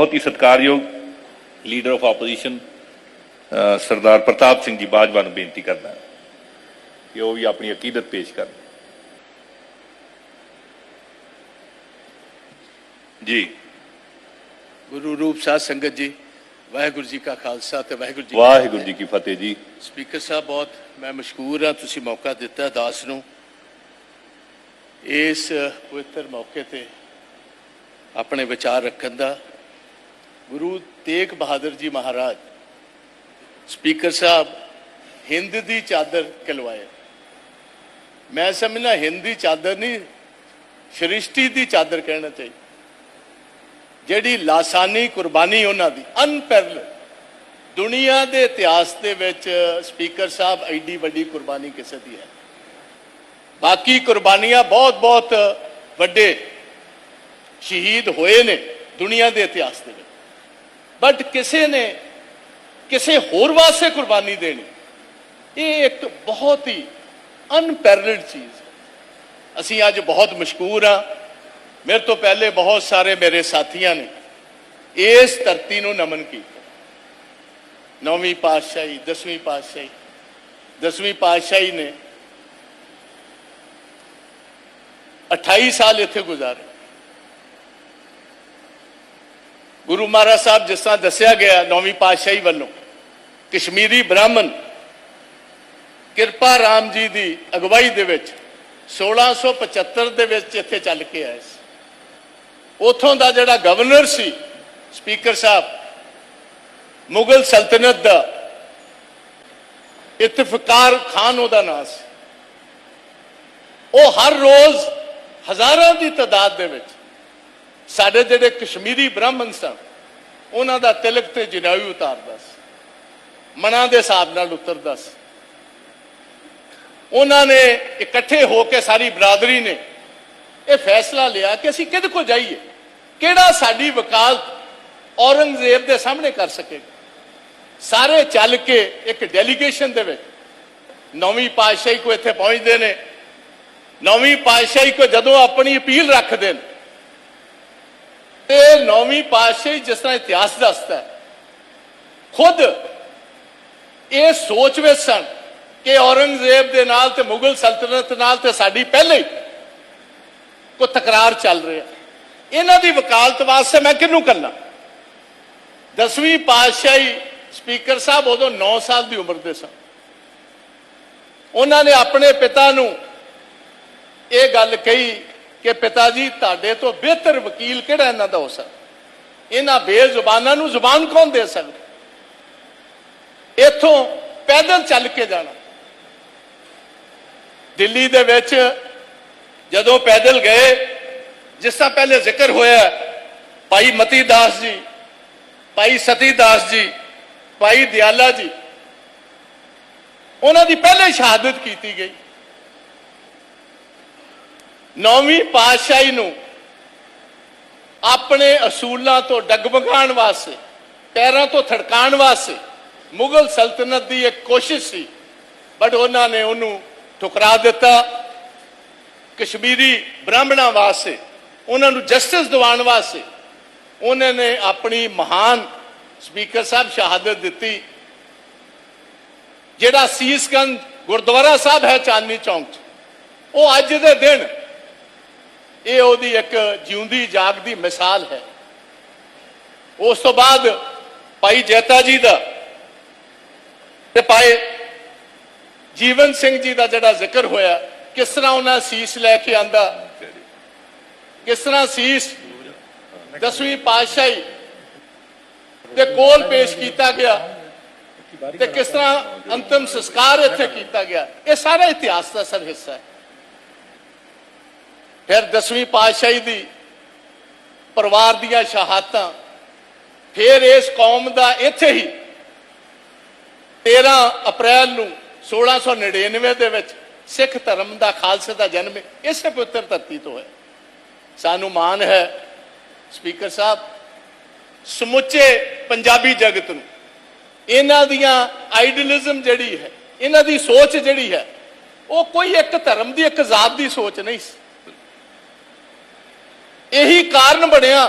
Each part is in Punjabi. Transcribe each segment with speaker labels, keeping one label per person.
Speaker 1: ਬਹੁਤ ਹੀ ਸਤਿਕਾਰਯੋਗ leader of opposition Sardar Pratap Singh ji Bajwa ਨੂੰ ਬੇਨਤੀ ਕਰਦਾ ਕਿ ਉਹ ਵੀ ਆਪਣੀ ਅਕੀਦਤ ਪੇਸ਼ ਕਰਨ। ਜੀ।
Speaker 2: ਗੁਰੂ ਰੂਪ ਸਾਧ ਸੰਗਤ ਜੀ ਵਾਹਿਗੁਰੂ ਜੀ ਕਾ ਖਾਲਸਾ ਤੇ ਵਾਹਿਗੁਰੂ ਜੀ
Speaker 1: ਵਾਹਿਗੁਰੂ ਜੀ ਕੀ ਫਤਿਹ ਜੀ।
Speaker 2: ਸਪੀਕਰ ਸਾਹਿਬ ਬਹੁਤ ਮੈਂ ਮਸ਼ਕੂਰ ਹਾਂ ਤੁਸੀਂ ਮੌਕਾ ਦਿੱਤਾ ਦਾਸ ਨੂੰ। ਇਸ ਪਵਿੱਤਰ ਮੌਕੇ ਤੇ ਆਪਣੇ ਵਿਚਾਰ ਰੱਖਣ ਦਾ। ਗੁਰੂ ਤੇਗ ਬਹਾਦਰ ਜੀ ਮਹਾਰਾਜ, ਸਪੀਕਰ ਸਾਹਿਬ, ਹਿੰਦ ਦੀ ਚਾਦਰ ਕਲਵਾਏ। ਮੈਂ ਸਮਝਣਾ ਹਿੰਦ ਦੀ ਚਾਦਰ ਨਹੀਂ, ਸ੍ਰਿਸ਼ਟੀ ਦੀ ਚਾਦਰ ਕਹਿਣਾ ਚਾਹੀਦਾ। ਜਿਹੜੀ ਲਾਸਾਨੀ ਕੁਰਬਾਨੀ ਉਹਨਾਂ ਦੀ ਅਨਪੈਰਲ ਦੁਨੀਆ ਦੇ ਇਤਿਹਾਸ ਦੇ ਵਿੱਚ ਸਪੀਕਰ ਸਾਹਿਬ ਐਡੀ ਵੱਡੀ ਕੁਰਬਾਨੀ ਕਿਸੇ ਦੀ ਹੈ। ਬਾਕੀ ਕੁਰਬਾਨੀਆਂ ਬਹੁਤ ਬਹੁਤ ਵੱਡੇ ਸ਼ਹੀਦ ਹੋਏ ਨੇ ਦੁਨੀਆ ਦੇ ਇਤਿਹਾਸ ਦੇ ਵਿੱਚ। ਬਟ ਕਿਸੇ ਨੇ ਕਿਸੇ ਹੋਰ ਵਾਸਤੇ ਕੁਰਬਾਨੀ ਦੇਣੀ ਇਹ ਇੱਕ ਬਹੁਤ ਹੀ ਅਨਪੈਰਲਡ ਚੀਜ਼ ਹੈ ਅਸੀਂ ਅੱਜ ਬਹੁਤ ਮਸ਼ਕੂਰ ਹਾਂ ਮੇਰੇ ਤੋਂ ਪਹਿਲੇ ਬਹੁਤ ਸਾਰੇ ਮੇਰੇ ਸਾਥੀਆਂ ਨੇ ਇਸ ਧਰਤੀ ਨੂੰ ਨਮਨ ਕੀਤਾ ਨੌਵੀਂ ਪਾਤਸ਼ਾਹੀ ਦਸਵੀਂ ਪਾਤਸ਼ਾਹੀ ਦਸਵੀਂ ਪਾਤਸ਼ਾਹੀ ਨੇ 28 ਸਾਲ ਇੱਥੇ ਗੁਜ਼ਾਰੇ ਗੁਰੂ ਮਹਾਰਾਜ ਸਾਹਿਬ ਜਿਸ ਤਰ੍ਹਾਂ ਦੱਸਿਆ ਗਿਆ ਨੌਵੀਂ ਪਾਤਸ਼ਾਹੀ ਵੱਲੋਂ, ਕਸ਼ਮੀਰੀ ਬ੍ਰਾਹਮਣ ਕਿਰਪਾ ਰਾਮ ਜੀ ਦੀ ਅਗਵਾਈ ਦੇ ਵਿੱਚ 1675 ਦੇ ਵਿੱਚ ਇੱਥੇ ਚੱਲ ਕੇ ਆਏ ਸੀ। ਉਥੋਂ ਦਾ ਜਿਹੜਾ ਗਵਰਨਰ ਸੀ ਸਪੀਕਰ ਸਾਹਿਬ, ਮੁਗਲ ਸਲਤਨਤ ਦਾ ਇਤਫਕਾਰ ਖਾਨ ਉਹਦਾ ਨਾਮ ਸੀ। ਉਹ ਹਰ ਰੋਜ਼ ਹਜ਼ਾਰਾਂ ਦੀ ਤਾਦਾਦ ਦੇ ਵਿੱਚ ਸਾਡੇ ਜਿਹੜੇ ਕਸ਼ਮੀਰੀ ਬ੍ਰਾਹਮਣ ਸਨ, ਉਹਨਾਂ ਦਾ ਤਿਲਕ ਤੇ ਜਨਾਈ ਉਤਾਰਦਾ ਸੀ। ਮਨਾਂ ਦੇ ਹਿਸਾਬ ਨਾਲ ਉਤਰਦਾ ਸੀ। ਉਹਨਾਂ ਨੇ ਇਕੱਠੇ ਹੋ ਕੇ ਸਾਰੀ ਬਰਾਦਰੀ ਨੇ ਇਹ ਫੈਸਲਾ ਲਿਆ ਕਿ ਅਸੀਂ ਕਿਹਦੇ ਕੋ ਜਾਈਏ? ਕਿਹੜਾ ਸਾਡੀ ਵਕਾਲਤ ਔਰੰਗਜ਼ੇਬ ਦੇ ਸਾਹਮਣੇ ਕਰ ਸਕੇਗਾ? ਸਾਰੇ ਚੱਲ ਕੇ ਇੱਕ ਡੈਲੀਗੇਸ਼ਨ ਦੇ ਵਿੱਚ ਨੌਵੀਂ ਪਾਤਸ਼ਾਹੀ ਕੋ ਇੱਥੇ ਪਹੁੰਚਦੇ ਨੇ। ਨੌਵੀਂ ਪਾਤਸ਼ਾਹੀ ਕੋ ਜਦੋਂ ਆਪਣੀ ਅਪੀਲ ਰੱਖਦੇ ਨੇ ਤੇ ਨੌਵੀਂ ਪਾਤਸ਼ਾਹੀ ਜਿਸ ਤਰ੍ਹਾਂ ਇਤਿਹਾਸ ਦੱਸਦਾ ਹੈ, ਖੁਦ ਇਹ ਸੋਚ ਵਿੱਚ ਸਨ ਕਿ ਔਰੰਗਜ਼ੇਬ ਦੇ ਨਾਲ ਤੇ ਮੁਗਲ ਸਲਤਨਤ ਨਾਲ ਤੇ ਸਾਡੀ ਪਹਿਲੇ ਹੀ ਕੋ ਤਕਰਾਰ ਚੱਲ ਰਿਹਾ ਇਹਨਾਂ ਦੀ ਵਕਾਲਤ ਵਾਸਤੇ ਮੈਂ ਕਿਹਨੂੰ ਕਰਨਾ? ਦਸਵੀਂ ਪਾਤਸ਼ਾਹੀ ਸਪੀਕਰ ਸਾਹਿਬ ਉਦੋਂ 9 ਸਾਲ ਦੀ ਉਮਰ ਦੇ ਸਨ। ਉਹਨਾਂ ਨੇ ਆਪਣੇ ਪਿਤਾ ਨੂੰ ਇਹ ਗੱਲ ਕਹੀ ਕਿ ਪਿਤਾ ਜੀ, ਤੁਹਾਡੇ ਤੋਂ ਬਿਹਤਰ ਵਕੀਲ ਕਿਹੜਾ ਇਹਨਾਂ ਦਾ ਹੋ ਸਕਦਾ? ਇਹਨਾਂ ਬੇਜ਼ੁਬਾਨਾਂ ਨੂੰ ਜ਼ੁਬਾਨ ਕੌਣ ਦੇ ਸਕਦਾ? ਇੱਥੋਂ ਪੈਦਲ ਚੱਲ ਕੇ ਜਾਣਾ। ਦਿੱਲੀ ਦੇ ਵਿੱਚ ਜਦੋਂ ਪੈਦਲ ਗਏ, ਜਿਸ ਤਰ੍ਹਾਂ ਪਹਿਲੇ ਜ਼ਿਕਰ ਹੋਇਆ, ਭਾਈ ਮਤੀ ਦਾਸ ਜੀ, ਭਾਈ ਸਤੀ ਦਾਸ ਜੀ, ਭਾਈ ਦਿਆਲਾ ਜੀ, ਉਹਨਾਂ ਦੀ ਪਹਿਲੇ ਸ਼ਹਾਦਤ ਕੀਤੀ ਗਈ। ਨੌਵੀਂ ਪਾਤਸ਼ਾਹੀ ਨੂੰ ਆਪਣੇ ਅਸੂਲਾਂ ਤੋਂ ਡਗਮਗਾਉਣ ਵਾਸਤੇ, ਪੈਰਾਂ ਤੋਂ ਥੜਕਾਉਣ ਵਾਸਤੇ ਮੁਗਲ ਸਲਤਨਤ ਦੀ ਇੱਕ ਕੋਸ਼ਿਸ਼ ਸੀ ਬਟ ਉਹਨਾਂ ਨੇ ਉਹਨੂੰ ਠੁਕਰਾ ਦਿੱਤਾ। ਕਸ਼ਮੀਰੀ ਬ੍ਰਾਹਮਣਾਂ ਵਾਸਤੇ, ਉਹਨਾਂ ਨੂੰ ਜਸਟਿਸ ਦਿਵਾਉਣ ਵਾਸਤੇ ਉਹਨਾਂ ਨੇ ਆਪਣੀ ਮਹਾਨ ਸਪੀਕਰ ਸਾਹਿਬ ਸ਼ਹਾਦਤ ਦਿੱਤੀ, ਜਿਹੜਾ ਸੀਸਗੰਜ ਗੁਰਦੁਆਰਾ ਸਾਹਿਬ ਹੈ ਚਾਂਦਨੀ ਚੌਂਕ 'ਚ। ਉਹ ਅੱਜ ਦੇ ਦਿਨ ਇਹ ਉਹਦੀ ਇੱਕ ਜਿਉਂਦੀ ਜਾਗਦੀ ਮਿਸਾਲ ਹੈ। ਉਸ ਤੋਂ ਬਾਅਦ ਭਾਈ ਜੈਤਾ ਜੀ ਦਾ ਤੇ ਭਾਈ ਜੀਵਨ ਸਿੰਘ ਜੀ ਦਾ ਜਿਹੜਾ ਜ਼ਿਕਰ ਹੋਇਆ, ਕਿਸ ਤਰ੍ਹਾਂ ਉਹਨਾਂ ਸੀਸ ਲੈ ਕੇ ਆਂਦਾ? ਕਿਸ ਤਰ੍ਹਾਂ ਸੀਸ ਦਸਵੀਂ ਪਾਤਸ਼ਾਹੀ ਦੇ ਕੋਲ ਪੇਸ਼ ਕੀਤਾ ਗਿਆ ਤੇ ਕਿਸ ਤਰ੍ਹਾਂ ਅੰਤਮ ਸੰਸਕਾਰ ਇੱਥੇ ਕੀਤਾ ਗਿਆ, ਇਹ ਸਾਰਾ ਇਤਿਹਾਸ ਦਾ ਸਰ ਹਿੱਸਾ ਹੈ। ਫਿਰ ਦਸਵੀਂ ਪਾਤਸ਼ਾਹੀ ਦੀ ਪਰਿਵਾਰ ਦੀਆਂ ਸ਼ਹਾਦਤਾਂ, ਫਿਰ ਇਸ ਕੌਮ ਦਾ ਇੱਥੇ ਹੀ 13 ਅਪ੍ਰੈਲ ਨੂੰ 1699 ਦੇ ਵਿੱਚ ਸਿੱਖ ਧਰਮ ਦਾ ਖਾਲਸੇ ਦਾ ਜਨਮ ਇਸੇ ਪਵਿੱਤਰ ਧਰਤੀ ਤੋਂ ਹੈ ਸਾਨੂੰ ਮਾਣ ਹੈ ਸਪੀਕਰ ਸਾਹਿਬ, ਸਮੁੱਚੇ ਪੰਜਾਬੀ ਜਗਤ ਨੂੰ, ਇਹਨਾਂ ਦੀਆਂ ਆਈਡਲਿਜ਼ਮ ਜਿਹੜੀ ਹੈ, ਇਹਨਾਂ ਦੀ ਸੋਚ ਜਿਹੜੀ ਹੈ, ਉਹ ਕੋਈ ਇੱਕ ਧਰਮ ਦੀ, ਇੱਕ ਜ਼ਾਤ ਦੀ ਸੋਚ ਨਹੀਂ ਸੀ। ਇਹੀ ਕਾਰਨ ਬਣਿਆ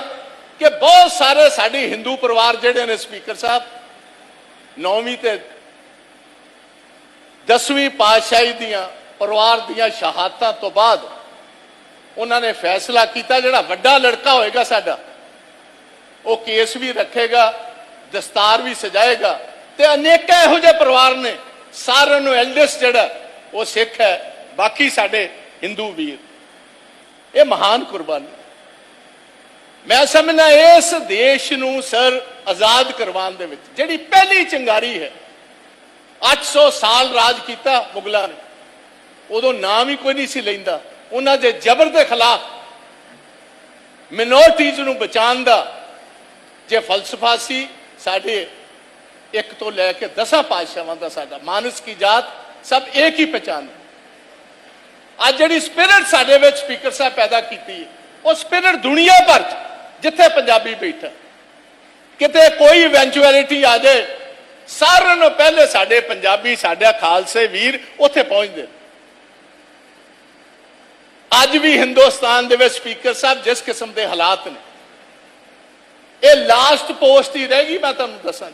Speaker 2: ਕਿ ਬਹੁਤ ਸਾਰੇ ਸਾਡੇ ਹਿੰਦੂ ਪਰਿਵਾਰ ਜਿਹੜੇ ਨੇ ਸਪੀਕਰ ਸਾਹਿਬ, ਨੌਵੀਂ ਤੇ ਦਸਵੀਂ ਪਾਤਸ਼ਾਹੀ ਦੀਆਂ ਪਰਿਵਾਰ ਦੀਆਂ ਸ਼ਹਾਦਤਾਂ ਤੋਂ ਬਾਅਦ ਉਹਨਾਂ ਨੇ ਫੈਸਲਾ ਕੀਤਾ, ਜਿਹੜਾ ਵੱਡਾ ਲੜਕਾ ਹੋਏਗਾ ਸਾਡਾ, ਉਹ ਕੇਸ ਵੀ ਰੱਖੇਗਾ, ਦਸਤਾਰ ਵੀ ਸਜਾਏਗਾ ਤੇ ਅਨੇਕਾਂ ਇਹੋ ਜਿਹੇ ਪਰਿਵਾਰ ਨੇ, ਸਾਰਿਆਂ ਨੂੰ ਐਲਡੈਸਟ ਜਿਹੜਾ, ਉਹ ਸਿੱਖ ਹੈ, ਬਾਕੀ ਸਾਡੇ ਹਿੰਦੂ ਵੀਰ। ਇਹ ਮਹਾਨ ਕੁਰਬਾਨੀ। ਮੈਂ ਸਮਝਣਾ ਇਸ ਦੇਸ਼ ਨੂੰ ਸਰ ਆਜ਼ਾਦ ਕਰਵਾਉਣ ਦੇ ਵਿੱਚ ਜਿਹੜੀ ਪਹਿਲੀ ਚੰਗਾਰੀ ਹੈ 800 ਸਾਲ ਰਾਜ ਕੀਤਾ ਮੁਗਲਾਂ ਨੇ। ਉਦੋਂ ਨਾਮ ਹੀ ਕੋਈ ਨਹੀਂ ਸੀ ਲੈਂਦਾ। ਉਹਨਾਂ ਦੇ ਜ਼ਬਰ ਦੇ ਖਿਲਾਫ ਮਿਨੋਰਟੀਜ਼ ਨੂੰ ਬਚਾਉਣ ਦਾ ਜੇ ਫਲਸਫਾ ਸੀ, ਸਾਡੇ ਇੱਕ ਤੋਂ ਲੈ ਕੇ ਦਸਾਂ ਪਾਤਸ਼ਾਹਾਂ ਦਾ ਸਾਡਾ ਮਾਨਸ ਕੀ ਜਾਤ, ਸਭ ਇੱਕ ਹੀ ਪਛਾਣ ਅੱਜ ਜਿਹੜੀ ਸਪਿਰਿਟ ਸਾਡੇ ਵਿੱਚ ਸਪੀਕਰ ਸਾਹਿਬ ਪੈਦਾ ਕੀਤੀ ਹੈ, ਉਹ ਸਪਿਰਿਟ ਦੁਨੀਆ ਭਰ 'ਚ ਜਿੱਥੇ ਪੰਜਾਬੀ ਬੈਠਾ ਕਿਤੇ ਕੋਈ ਇਵੈਂਚੁਅਲਿਟੀ ਆ ਜਾਏ, ਸਾਰਿਆਂ ਨੂੰ ਪਹਿਲੇ ਸਾਡੇ ਪੰਜਾਬੀ, ਸਾਡੇ ਖਾਲਸੇ ਵੀਰ ਉੱਥੇ ਪਹੁੰਚਦੇ ਨੇ। ਅੱਜ ਵੀ ਹਿੰਦੁਸਤਾਨ ਦੇ ਵਿੱਚ ਸਪੀਕਰ ਸਾਹਿਬ ਜਿਸ ਕਿਸਮ ਦੇ ਹਾਲਾਤ ਨੇ, ਇਹ ਲਾਸਟ ਪੋਸਟ ਹੀ ਰਹਿ ਗਈ, ਮੈਂ ਤੁਹਾਨੂੰ ਦੱਸਾਂ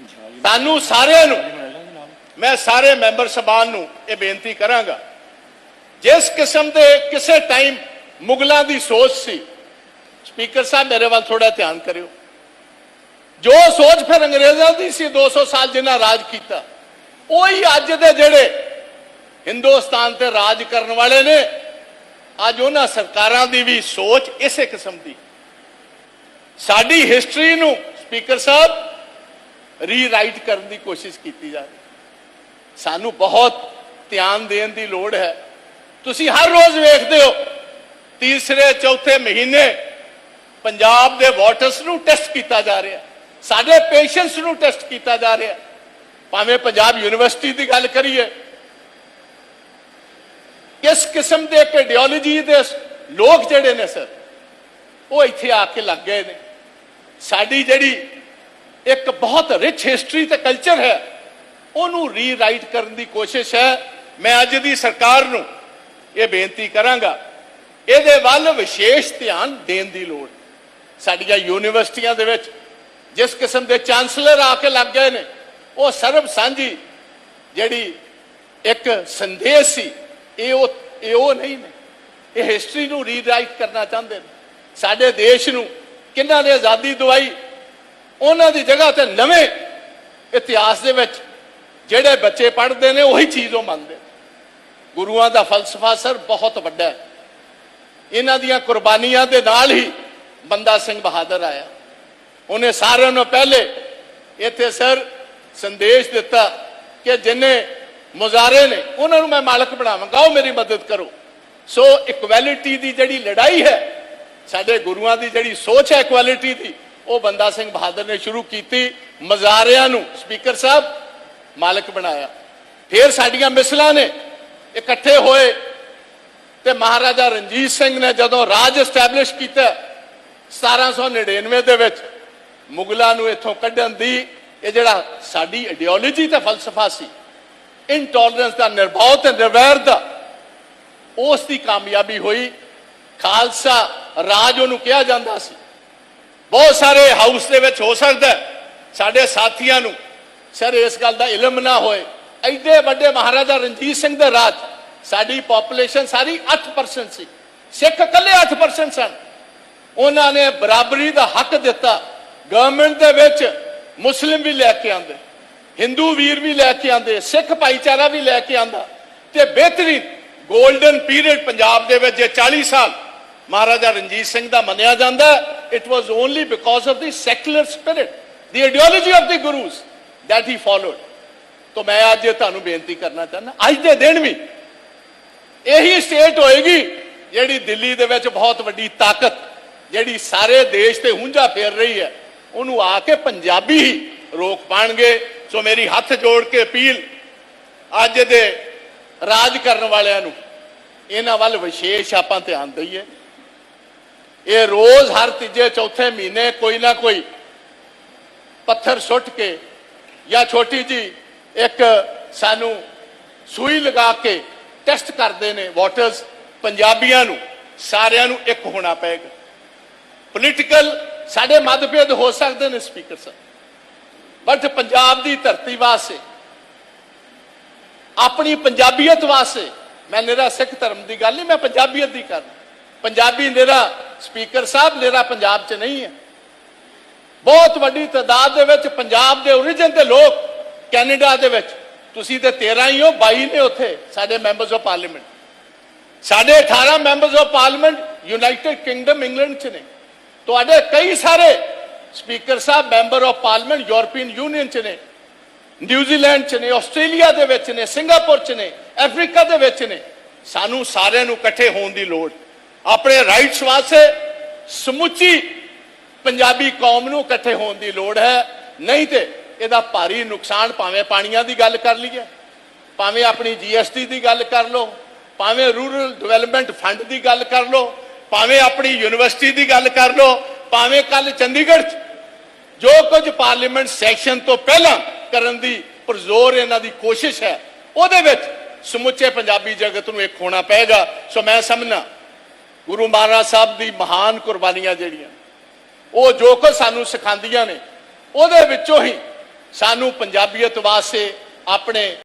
Speaker 2: ਤੁਹਾਨੂੰ ਸਾਰਿਆਂ ਨੂੰ, ਮੈਂ ਸਾਰੇ ਮੈਂਬਰ ਸਭਾਨ ਨੂੰ ਇਹ ਬੇਨਤੀ ਕਰਾਂਗਾ, ਜਿਸ ਕਿਸਮ ਦੇ ਕਿਸੇ ਟਾਈਮ ਮੁਗਲਾਂ ਦੀ ਸੋਚ ਸੀ ਸਪੀਕਰ ਸਾਹਿਬ, ਮੇਰੇ ਵੱਲ ਥੋੜਾ ਧਿਆਨ ਕਰਿਓ। ਜੋ ਸੋਚ ਫਿਰ ਅੰਗਰੇਜ਼ਾਂ ਦੀ ਸੀ 200 ਸਾਲ ਜਿਨ੍ਹਾਂ ਰਾਜ ਕੀਤਾ, ਉਹੀ ਅੱਜ ਦੇ ਜਿਹੜੇ ਹਿੰਦੁਸਤਾਨ ਤੇ ਰਾਜ ਕਰਨ ਵਾਲੇ ਨੇ, ਅੱਜ ਉਹਨਾਂ ਸਰਕਾਰਾਂ ਦੀ ਵੀ ਸੋਚ ਇਸੇ ਕਿਸਮ ਦੀ। ਸਾਡੀ ਹਿਸਟਰੀ ਨੂੰ ਸਪੀਕਰ ਸਾਹਿਬ ਰੀਰਾਈਟ ਕਰਨ ਦੀ ਕੋਸ਼ਿਸ਼ ਕੀਤੀ ਜਾ ਰਹੀ। ਸਾਨੂੰ ਬਹੁਤ ਧਿਆਨ ਦੇਣ ਦੀ ਲੋੜ ਹੈ। ਤੁਸੀਂ ਹਰ ਰੋਜ਼ ਵੇਖਦੇ ਹੋ, ਤੀਸਰੇ, ਚੌਥੇ ਮਹੀਨੇ ਪੰਜਾਬ ਦੇ ਵਾਟਰਸ ਨੂੰ ਟੈਸਟ ਕੀਤਾ ਜਾ ਰਿਹਾ ਸਾਡੇ ਪੇਸ਼ੈਂਟਸ ਨੂੰ ਟੈਸਟ ਕੀਤਾ ਜਾ ਰਿਹਾ ਭਾਵੇਂ ਪੰਜਾਬ ਯੂਨੀਵਰਸਿਟੀ ਦੀ ਗੱਲ ਕਰੀਏ ਕਿਸ ਕਿਸਮ ਦੇ ਇੱਕ ਦੇ ਲੋਕ ਜਿਹੜੇ ਨੇ ਸਰ ਉਹ ਇੱਥੇ ਆ ਕੇ ਲੱਗ ਗਏ ਨੇ। ਸਾਡੀ ਜਿਹੜੀ ਇੱਕ ਬਹੁਤ ਰਿਚ ਹਿਸਟਰੀ ਤੇ ਕਲਚਰ ਹੈ, ਉਹਨੂੰ ਰੀਰਾਈਟ ਕਰਨ ਦੀ ਕੋਸ਼ਿਸ਼ ਹੈ। ਮੈਂ ਅੱਜ ਦੀ ਸਰਕਾਰ ਨੂੰ ਇਹ ਬੇਨਤੀ ਕਰਾਂਗਾ, ਇਹਦੇ ਵੱਲ ਵਿਸ਼ੇਸ਼ ਧਿਆਨ ਦੇਣ ਦੀ ਲੋੜ ਸਾਡੀਆਂ ਯੂਨੀਵਰਸਿਟੀਆਂ ਦੇ ਵਿੱਚ ਜਿਸ ਕਿਸਮ ਦੇ ਚਾਂਸਲਰ ਆ ਕੇ ਲੱਗ ਗਏ ਨੇ, ਉਹ ਸਰਬ ਸਾਂਝੀ ਜਿਹੜੀ ਇੱਕ ਸੰਦੇਸ਼ ਸੀ, ਇਹ ਉਹ ਇਹ ਉਹ ਨਹੀਂ ਨੇ। ਇਹ ਹਿਸਟਰੀ ਨੂੰ ਰੀਰਾਈਟ ਕਰਨਾ ਚਾਹੁੰਦੇ ਨੇ। ਸਾਡੇ ਦੇਸ਼ ਨੂੰ ਕਿੰਨਾਂ ਨੇ ਆਜ਼ਾਦੀ ਦਵਾਈ, ਉਹਨਾਂ ਦੀ ਜਗ੍ਹਾ ਤੇ ਨਵੇਂ ਇਤਿਹਾਸ ਦੇ ਵਿੱਚ ਜਿਹੜੇ ਬੱਚੇ ਪੜ੍ਹਦੇ ਨੇ, ਉਹੀ ਚੀਜ਼ ਉਹ ਮੰਨਦੇ ਨੇ। ਗੁਰੂਆਂ ਦਾ ਫਲਸਫਾ ਸਰ ਬਹੁਤ ਵੱਡਾ ਹੈ। ਇਹਨਾਂ ਦੀਆਂ ਕੁਰਬਾਨੀਆਂ ਦੇ ਨਾਲ ਹੀ ਬੰਦਾ ਸਿੰਘ ਬਹਾਦਰ ਆਇਆ। ਉਹਨੇ ਸਾਰਿਆਂ ਨੂੰ ਪਹਿਲੇ ਇੱਥੇ ਸਰ ਸੰਦੇਸ਼ ਦਿੱਤਾ ਕਿ ਜਿੰਨੇ ਮੁਜ਼ਾਰੇ ਨੇ, ਉਹਨਾਂ ਨੂੰ ਮੈਂ ਮਾਲਕ ਬਣਾਵਾਂਗਾ, ਉਹ ਮੇਰੀ ਮਦਦ ਕਰੋ। ਸੋ ਇਕੁਐਲਿਟੀ ਦੀ ਜਿਹੜੀ ਲੜਾਈ ਹੈ, ਸਾਡੇ ਗੁਰੂਆਂ ਦੀ ਜਿਹੜੀ ਸੋਚ ਹੈ ਇਕੁਐਲਿਟੀ ਦੀ, ਉਹ ਬੰਦਾ ਸਿੰਘ ਬਹਾਦਰ ਨੇ ਸ਼ੁਰੂ ਕੀਤੀ ਮਜ਼ਾਰਿਆਂ ਨੂੰ ਸਪੀਕਰ ਸਾਹਿਬ ਮਾਲਕ ਬਣਾਇਆ। ਫਿਰ ਸਾਡੀਆਂ ਮਿਸਲਾਂ ਨੇ ਇਕੱਠੇ ਹੋਏ ਤੇ ਮਹਾਰਾਜਾ ਰਣਜੀਤ ਸਿੰਘ ਨੇ ਜਦੋਂ ਰਾਜ ਐਸਟੈਬਲਿਸ਼ ਕੀਤਾ 1799 ਦੇ ਵਿੱਚ ਮੁਗਲਾਂ ਨੂੰ ਇੱਥੋਂ ਕੱਢਣ ਦੀ ਇਹ ਜਿਹੜਾ ਸਾਡੀ ਆਈਡੀਓਲੋਜੀ ਤੇ ਫਲਸਫਾ ਸੀ ਇਨਟੋਲਰੈਂਸ ਦਾ ਨਿਰਭਉ ਤੇ ਨਿਰਵੈਰ ਦਾ, ਉਸ ਦੀ ਕਾਮਯਾਬੀ ਹੋਈ। ਖਾਲਸਾ ਰਾਜ ਉਹਨੂੰ ਕਿਹਾ ਜਾਂਦਾ ਸੀ। ਬਹੁਤ ਸਾਰੇ ਹਾਊਸ ਦੇ ਵਿੱਚ ਹੋ ਸਕਦਾ ਸਾਡੇ ਸਾਥੀਆਂ ਨੂੰ, ਸਰ ਇਸ ਗੱਲ ਦਾ ਇਲਮ ਨਾ ਹੋਏ। ਐਡੇ ਵੱਡੇ ਮਹਾਰਾਜਾ ਰਣਜੀਤ ਸਿੰਘ ਦੇ ਰਾਜ, ਸਾਡੀ ਪੋਪੂਲੇਸ਼ਨ ਸਾਰੀ 8% ਸੀ। ਸਿੱਖ ਇਕੱਲੇ 8% ਸਨ। ਉਹਨਾਂ ਨੇ ਬਰਾਬਰੀ ਦਾ ਹੱਕ ਦਿੱਤਾ। ਗਵਰਨਮੈਂਟ ਦੇ ਵਿੱਚ ਮੁਸਲਿਮ ਵੀ ਲੈ ਕੇ ਆਂਦੇ ਹਿੰਦੂ ਵੀਰ ਵੀ ਲੈ ਕੇ ਆਂਦੇ ਸਿੱਖ ਭਾਈਚਾਰਾ ਵੀ ਲੈ ਕੇ ਆਂਦਾ ਤੇ ਬਿਹਤਰੀਨ 골ਡਨ ਪੀਰੀਅਡ ਪੰਜਾਬ ਦੇ ਵਿੱਚ ਜੇ 40 ਸਾਲ ਮਹਾਰਾਜਾ ਰਣਜੀਤ ਸਿੰਘ ਦਾ ਮੰਨਿਆ ਜਾਂਦਾ it was only because of the secular spirit the ideology of the Gurus that he followed ਤਾਂ ਮੈਂ ਅੱਜ ਤੁਹਾਨੂੰ ਬੇਨਤੀ ਕਰਨਾ ਚਾਹੁੰਦਾ, ਅੱਜ ਦੇ ਦਿਨ ਵੀ ਇਹੀ ਸਟੇਟ ਹੋਏਗੀ ਜਿਹੜੀ ਦਿੱਲੀ ਦੇ ਵਿੱਚ ਬਹੁਤ ਵੱਡੀ ਤਾਕਤ ਜਿਹੜੀ ਸਾਰੇ ਦੇਸ਼ ਤੇ ਹੁੰਝਾ ਫੇਰ ਰਹੀ ਹੈ, ਉਹਨੂੰ ਆ ਕੇ ਪੰਜਾਬੀ ਹੀ ਰੋਕ ਪਾਣਗੇ। ਸੋ ਮੇਰੀ ਹੱਥ ਜੋੜ ਕੇ ਅਪੀਲ, ਅੱਜ ਦੇ ਰਾਜ ਕਰਨ ਵਾਲਿਆਂ ਨੂੰ, ਇਹਨਾਂ ਵੱਲ ਵਿਸ਼ੇਸ਼ ਆਪਾਂ ਧਿਆਨ ਦਈਏ। ਇਹ ਰੋਜ਼ ਹਰ ਤੀਜੇ ਚੌਥੇ ਮਹੀਨੇ ਕੋਈ ਨਾ ਕੋਈ ਪੱਥਰ ਸੁੱਟ ਕੇ ਜਾਂ ਛੋਟੀ ਜੀ ਇੱਕ ਸਾਨੂੰ ਸੂਈ ਲਗਾ ਕੇ ਟੈਸਟ ਕਰਦੇ ਨੇ ਵਾਟਰਸ, ਪੰਜਾਬੀਆਂ ਨੂੰ, ਸਾਰਿਆਂ ਨੂੰ ਇੱਕ ਹੋਣਾ ਪਏਗਾ। ਪੋਲੀਟੀਕਲ ਸਾਡੇ ਮਤਭੇਦ ਹੋ ਸਕਦੇ ਨੇ ਸਪੀਕਰ ਸਾਹਿਬ। ਬਟ ਪੰਜਾਬ ਦੀ ਧਰਤੀ ਵਾਸਤੇ, ਆਪਣੀ ਪੰਜਾਬੀਅਤ ਵਾਸਤੇ ਮੈਂ ਨਿਹਰਾ ਸਿੱਖ ਧਰਮ ਦੀ ਗੱਲ ਨਹੀਂ, ਮੈਂ ਪੰਜਾਬੀਅਤ ਦੀ ਕਰ ਪੰਜਾਬੀ ਨਿਹਰਾ ਸਪੀਕਰ ਸਾਹਿਬ, ਨਿਹਰਾ ਪੰਜਾਬ 'ਚ ਨਹੀਂ ਹੈ। ਬਹੁਤ ਵੱਡੀ ਤਾਦਾਦ ਦੇ ਵਿੱਚ ਪੰਜਾਬ ਦੇ origin ਦੇ ਲੋਕ ਕੈਨੇਡਾ ਦੇ ਵਿੱਚ, ਤੁਸੀਂ ਤੇ 13 ਹੀ ਹੋ 22 ਨੇ ਉੱਥੇ ਸਾਡੇ ਮੈਂਬਰਸ ਆਫ ਪਾਰਲੀਮੈਂਟ ਸਾਡੇ 18 members of parliament United Kingdom England 'ਚ ਨੇ। ਤੁਹਾਡੇ ਕਈ ਸਾਰੇ speaker sahib, member of parliament, European Union 'ਚ ਨੇ, ਨਿਊਜ਼ੀਲੈਂਡ 'ਚ ਨੇ, ਆਸਟ੍ਰੇਲੀਆ ਦੇ ਵਿੱਚ ਨੇ, ਸਿੰਗਾਪੁਰ 'ਚ ਨੇ, ਅਫਰੀਕਾ ਦੇ ਵਿੱਚ ਨੇ, ਸਾਨੂੰ ਸਾਰਿਆਂ ਨੂੰ ਇਕੱਠੇ ਹੋਣ ਦੀ ਲੋੜ। ਆਪਣੇ ਰਾਈਟਸ ਵਾਸਤੇ ਸਮੁੱਚੀ ਪੰਜਾਬੀ ਕੌਮ ਨੂੰ ਇਕੱਠੇ ਹੋਣ ਦੀ ਲੋੜ ਹੈ। ਨਹੀਂ ਤੇ ਇਹਦਾ ਭਾਰੀ ਨੁਕਸਾਨ ਭਾਵੇਂ ਪਾਣੀਆਂ ਦੀ ਗੱਲ ਕਰ ਲਈਏ, ਭਾਵੇਂ ਆਪਣੀ ਜੀਐਸਟੀ ਦੀ ਗੱਲ ਕਰ ਲਓ, ਭਾਵੇਂ ਰੂਰਲ ਡਿਵੈਲਪਮੈਂਟ ਫੰਡ ਦੀ ਗੱਲ ਕਰ ਲਓ ਭਾਵੇਂ ਆਪਣੀ ਯੂਨੀਵਰਸਿਟੀ ਦੀ ਗੱਲ ਕਰ ਲਓ, ਭਾਵੇਂ ਕੱਲ ਚੰਡੀਗੜ੍ਹ 'ਚ, ਜੋ ਕੁਝ ਪਾਰਲੀਮੈਂਟ ਸੈਸ਼ਨ ਤੋਂ ਪਹਿਲਾਂ ਕਰਨ ਦੀ ਪਰਜ਼ੋਰ ਇਹਨਾਂ ਦੀ ਕੋਸ਼ਿਸ਼ ਹੈ, ਉਹਦੇ ਵਿੱਚ ਸਮੁੱਚੇ ਪੰਜਾਬੀ ਜਗਤ ਨੂੰ ਇੱਕ ਹੋਣਾ ਪਏਗਾ। ਸੋ ਮੈਂ ਸਮਝਣਾ ਗੁਰੂ ਮਹਾਰਾਜ ਸਾਹਿਬ ਦੀ ਮਹਾਨ ਕੁਰਬਾਨੀਆਂ ਜਿਹੜੀਆਂ, ਉਹ ਜੋ ਕੁਝ ਸਾਨੂੰ ਸਿਖਾਉਂਦੀਆਂ ਨੇ, ਉਹਦੇ ਵਿੱਚੋਂ ਹੀ ਸਾਨੂੰ ਪੰਜਾਬੀਅਤ ਵਾਸਤੇ ਆਪਣੇ